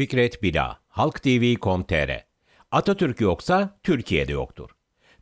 Fikret Bila, Halk TV.com.tr Atatürk yoksa Türkiye'de yoktur.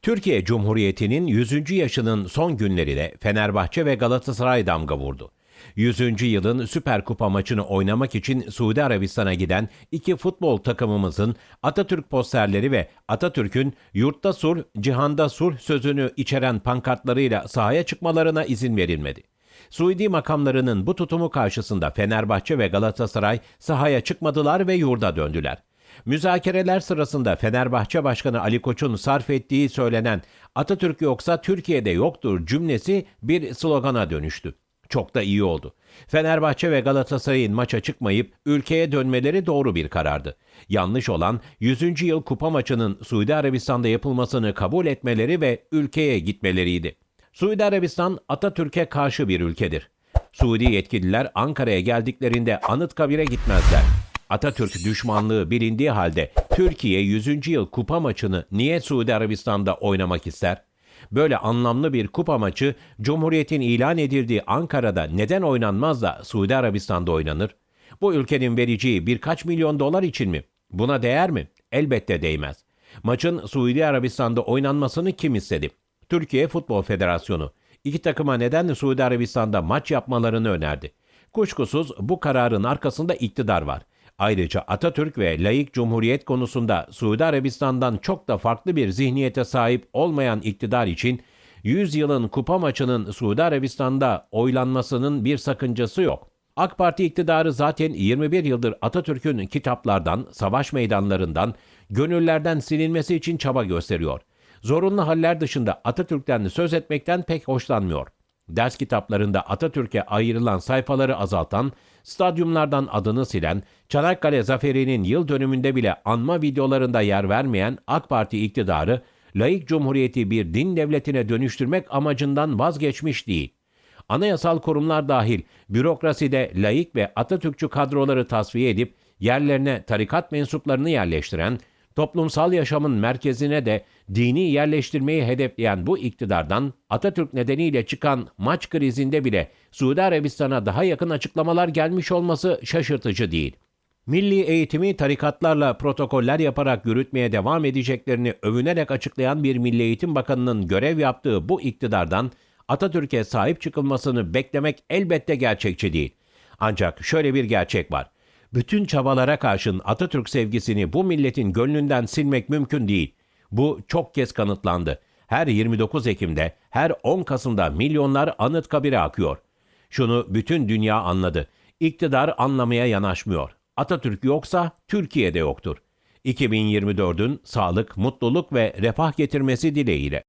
Türkiye Cumhuriyeti'nin 100. yaşının son günlerine Fenerbahçe ve Galatasaray damga vurdu. 100. yılın Süper Kupa maçını oynamak için Suudi Arabistan'a giden iki futbol takımımızın Atatürk posterleri ve Atatürk'ün yurtta sur, cihanda sur sözünü içeren pankartlarıyla sahaya çıkmalarına izin verilmedi. Suudi makamlarının bu tutumu karşısında Fenerbahçe ve Galatasaray sahaya çıkmadılar ve yurda döndüler. Müzakereler sırasında Fenerbahçe Başkanı Ali Koç'un sarf ettiği söylenen Atatürk yoksa Türkiye'de yoktur cümlesi bir slogana dönüştü. Çok da iyi oldu. Fenerbahçe ve Galatasaray'ın maça çıkmayıp ülkeye dönmeleri doğru bir karardı. Yanlış olan 100. yıl kupa maçının Suudi Arabistan'da yapılmasını kabul etmeleri ve ülkeye gitmeleriydi. Suudi Arabistan Atatürk'e karşı bir ülkedir. Suudi yetkililer Ankara'ya geldiklerinde Anıtkabir'e gitmezler. Atatürk düşmanlığı bilindiği halde Türkiye 100. yıl kupa maçını niye Suudi Arabistan'da oynamak ister? Böyle anlamlı bir kupa maçı Cumhuriyet'in ilan edildiği Ankara'da neden oynanmaz da Suudi Arabistan'da oynanır? Bu ülkenin vereceği birkaç milyon dolar için mi? Buna değer mi? Elbette değmez. Maçın Suudi Arabistan'da oynanmasını kim istedi? Türkiye Futbol Federasyonu. İki takıma neden Suudi Arabistan'da maç yapmalarını önerdi. Kuşkusuz bu kararın arkasında iktidar var. Ayrıca Atatürk ve laik cumhuriyet konusunda Suudi Arabistan'dan çok da farklı bir zihniyete sahip olmayan iktidar için 100 yılın kupa maçının Suudi Arabistan'da oylanmasının bir sakıncası yok. AK Parti iktidarı zaten 21 yıldır Atatürk'ün kitaplardan, savaş meydanlarından, gönüllerden silinmesi için çaba gösteriyor. Zorunlu haller dışında Atatürk'ten söz etmekten pek hoşlanmıyor. Ders kitaplarında Atatürk'e ayrılan sayfaları azaltan, stadyumlardan adını silen, Çanakkale Zaferi'nin yıl dönümünde bile anma videolarında yer vermeyen AK Parti iktidarı, laik cumhuriyeti bir din devletine dönüştürmek amacından vazgeçmiş değil. Anayasal kurumlar dahil bürokraside laik ve Atatürkçü kadroları tasfiye edip yerlerine tarikat mensuplarını yerleştiren, toplumsal yaşamın merkezine de dini yerleştirmeyi hedefleyen bu iktidardan Atatürk nedeniyle çıkan maç krizinde bile Suudi Arabistan'a daha yakın açıklamalar gelmiş olması şaşırtıcı değil. Milli eğitimi tarikatlarla protokoller yaparak yürütmeye devam edeceklerini övünerek açıklayan bir Milli Eğitim Bakanı'nın görev yaptığı bu iktidardan Atatürk'e sahip çıkılmasını beklemek elbette gerçekçi değil. Ancak şöyle bir gerçek var. Bütün çabalara karşın Atatürk sevgisini bu milletin gönlünden silmek mümkün değil. Bu çok kez kanıtlandı. Her 29 Ekim'de, her 10 Kasım'da milyonlar Anıtkabir'e akıyor. Şunu bütün dünya anladı. İktidar anlamaya yanaşmıyor. Atatürk yoksa Türkiye'de yoktur. 2024'ün sağlık, mutluluk ve refah getirmesi dileğiyle.